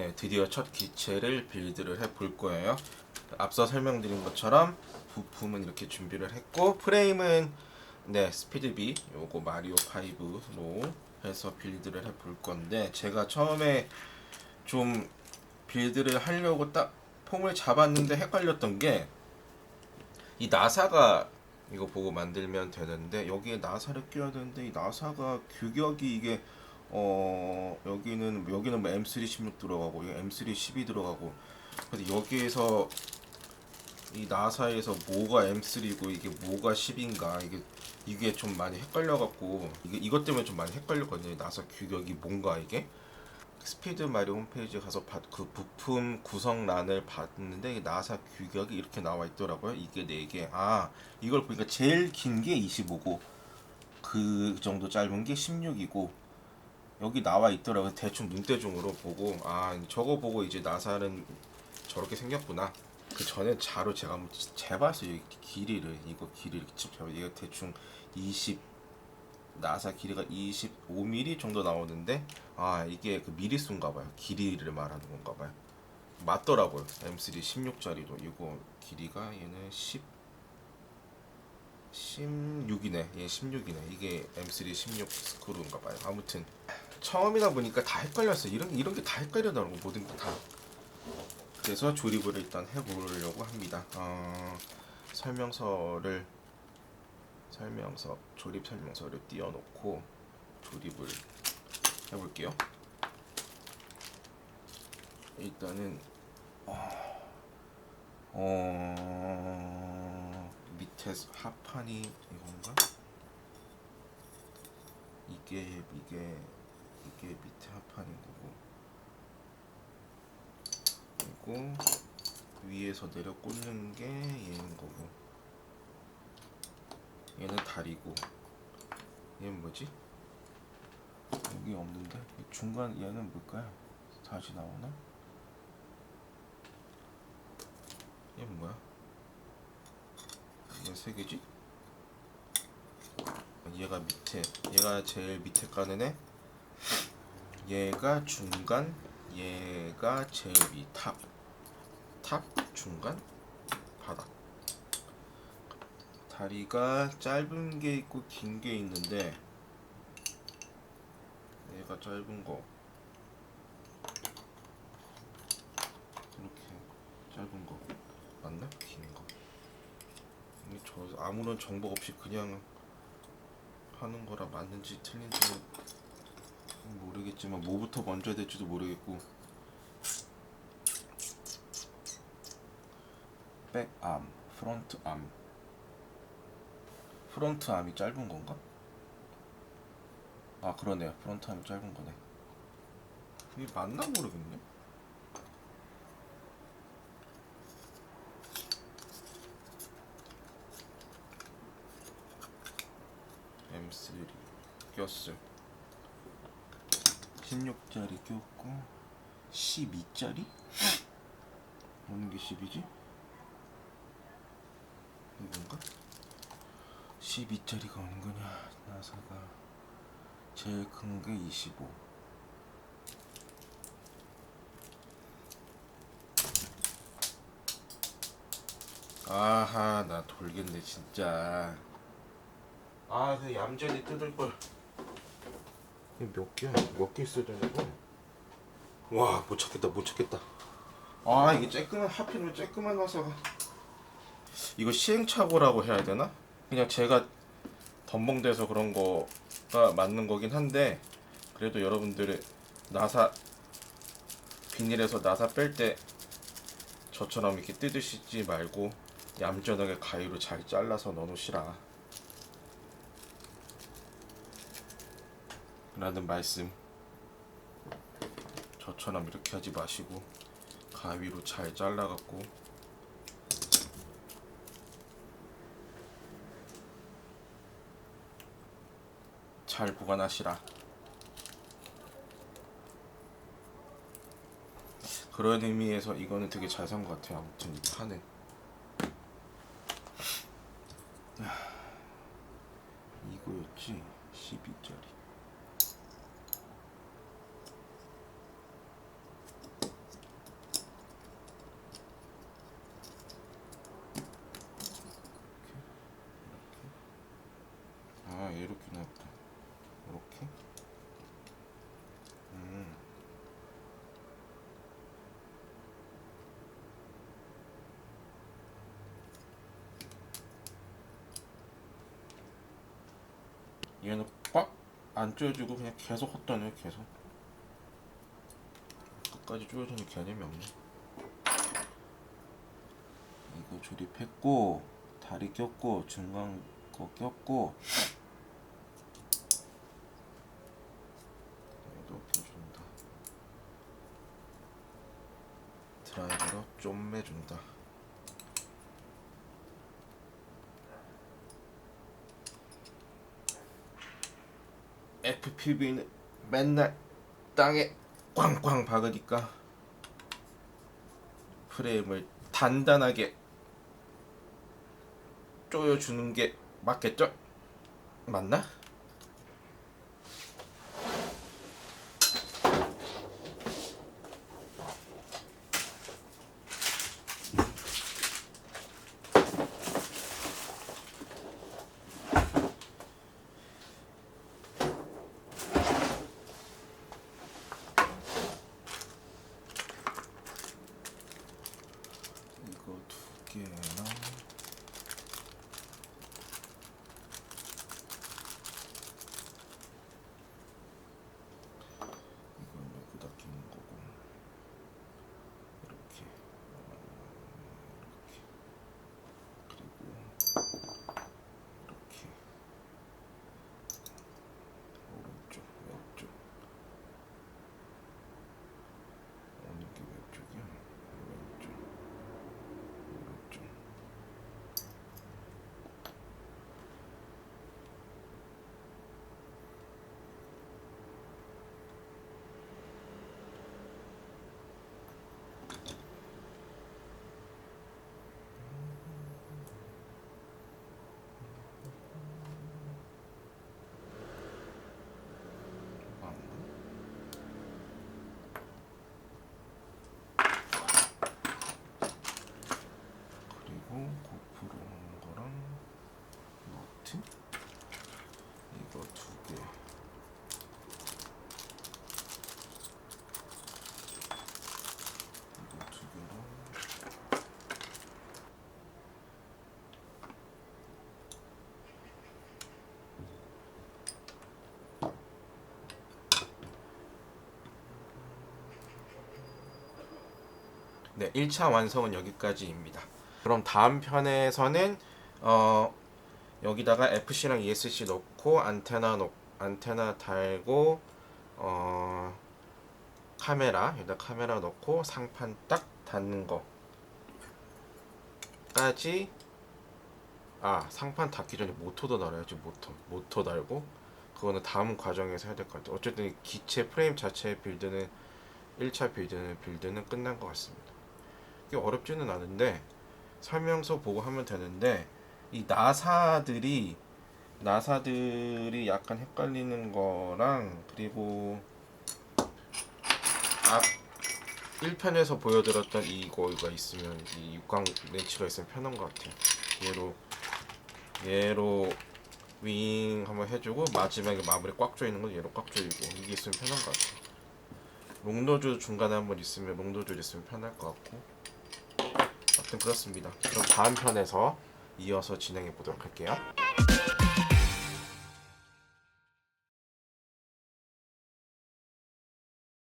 네, 드디어 첫 기체를 빌드를 해 볼 거예요. 앞서 설명드린 것처럼 부품은 이렇게 준비를 했고 프레임은 네 스피드비 요거 마리오 5로 해서 빌드를 해 볼 건데 제가 처음에 좀 빌드를 하려고 딱 폼을 잡았는데 헷갈렸던 게 이 나사가 이거 보고 만들면 되는데 여기에 나사를 끼워야 되는데 이 나사가 규격이 이게 어 여기는 여기는 뭐 M3 16 들어가고 여기 M3 12 들어가고 근데 여기에서 이 나사에서 뭐가 M3고 이게 뭐가 10인가 이게 이게 좀 많이 헷갈려 갖고 이게 이것 때문에 좀 많이 헷갈렸거든요 나사 규격이 뭔가 이게 스피드 마리오 홈페이지 가서 봤- 그 부품 구성란을 봤는데 나사 규격이 이렇게 나와 있더라고요. 이게 4개. 아, 이걸 보니까 제일 긴 게 25고 그 정도 짧은 게 16이고 여기 나와 있더라고요. 대충 눈대중으로 보고 아, 저거 보고 이제 나사는 저렇게 생겼구나. 그 전에 자로 제가 한번 재봤어요. 이 길이를 이거 길이를. 직접 이거 대충 20 나사 길이가 25mm 정도 나오는데 아 이게 그 미리수인가 봐요. 길이를 말하는 건가 봐요. 맞더라고요. M3 16짜리도. 이거 길이가 얘는 10 16이네. 얘 16이네. 이게 M3 16 스크루인가 봐요. 아무튼 처음이다 보니까 다 헷갈렸어요 이런 이런 게 다 헷갈리더라고 모든 게 다 그래서 조립을 일단 해보려고 합니다 어, 설명서를 설명서 조립 설명서를 띄워놓고 조립을 해볼게요. 일단은 어, 어 밑에 하판이 이건가? 이게 이게 이게 밑에 하판인 거고 그리고 위에서 내려 꽂는 게 얘인 거고 얘는 다리고 얘는 뭐지? 여기 없는데 이 중간 얘는 뭘까요? 다시 나오나? 얘는 뭐야? 얘 세 개지? 얘가 밑에 얘가 제일 밑에 까는 애 얘가 중간 얘가 제일 위 탑 탑 중간 바닥 다리가 짧은 게 있고 긴 게 있는데 얘가 짧은 거 이렇게 짧은 거 맞나? 긴 거. 저 아무런 정보 없이 그냥 하는 거라 맞는지 틀린지는 모르겠지만 뭐부터 먼저 해야 될지도 모르겠고. 백암, 프론트 암 프론트 암이 짧은 건가? 아 그러네요. 프론트 암이 짧은 거네. 이게 맞나 모르겠네. M3 꼈음 16짜리 꼈고 12짜리? 어느 게 10이지? 이건가? 12짜리가 어느 거냐 나사가 제일 큰 게 25 아하 나 돌겠네 진짜 아 그 얌전히 뜯을 걸 몇 개 있어야 되냐고? 와못 찾겠다 못 찾겠다. 아 이게 쬐끄만 하필이면 쬐끄만 나사가. 이거 시행착오라고 해야 되나? 그냥 제가 덤벙대서 그런 거가 맞는 거긴 한데 그래도 여러분들의 나사 비닐에서 나사 뺄 때 저처럼 이렇게 뜯으시지 말고 얌전하게 가위로 잘 잘라서 넣어놓으시라 라는 말씀 저처럼 이렇게 하지 마시고 가위로 잘 잘라갖고 잘 보관하시라. 그런 의미에서 이거는 되게 잘 산 것 같아요. 아무튼 이 판은. 이거였지 12짜리. 이렇게. 음. 얘는 꽉안 쪼여지고 그냥 계속 헛다네 계속. 끝까지 쪼여지는 개념이 없네 이거 조립했고 다리 꼈고 중간 거 꼈고 드라이버로 좀 매준다 FPV는 맨날 땅에 꽝꽝 박으니까 프레임을 단단하게 조여주는 게 맞겠죠? 맞나? 네, 1차 완성은 여기까지입니다. 그럼 다음 편에서는 어, 여기다가 FC랑 ESC 넣고 안테나 넣 안테나 달고 어, 카메라 여기다 카메라 넣고 상판 딱 닫는 거까지 아 상판 닫기 전에 모터도 달아야지 모터 모터 달고 그거는 다음 과정에서 해야 될 것 같아요. 어쨌든 기체 프레임 자체의 빌드는 1차 빌드는 빌드는 끝난 것 같습니다. 이게 어렵지는 않은데 설명서 보고 하면 되는데 이 나사들이 나사들이 약간 헷갈리는 거랑 그리고 앞 1편에서 보여드렸던 이거가 있으면 이 육각 렌치가 있으면 편한 것 같아요. 얘로 얘로 윙 한번 해주고 마지막에 마무리 꽉 조이는 건 얘로 꽉 조이고 이게 있으면 편한 것 같아요. 롱노즈 중간에 한번 있으면 롱노즈 있으면 편할 것 같고 그렇습니다. 그럼 다음 편에서 이어서 진행해 보도록 할게요.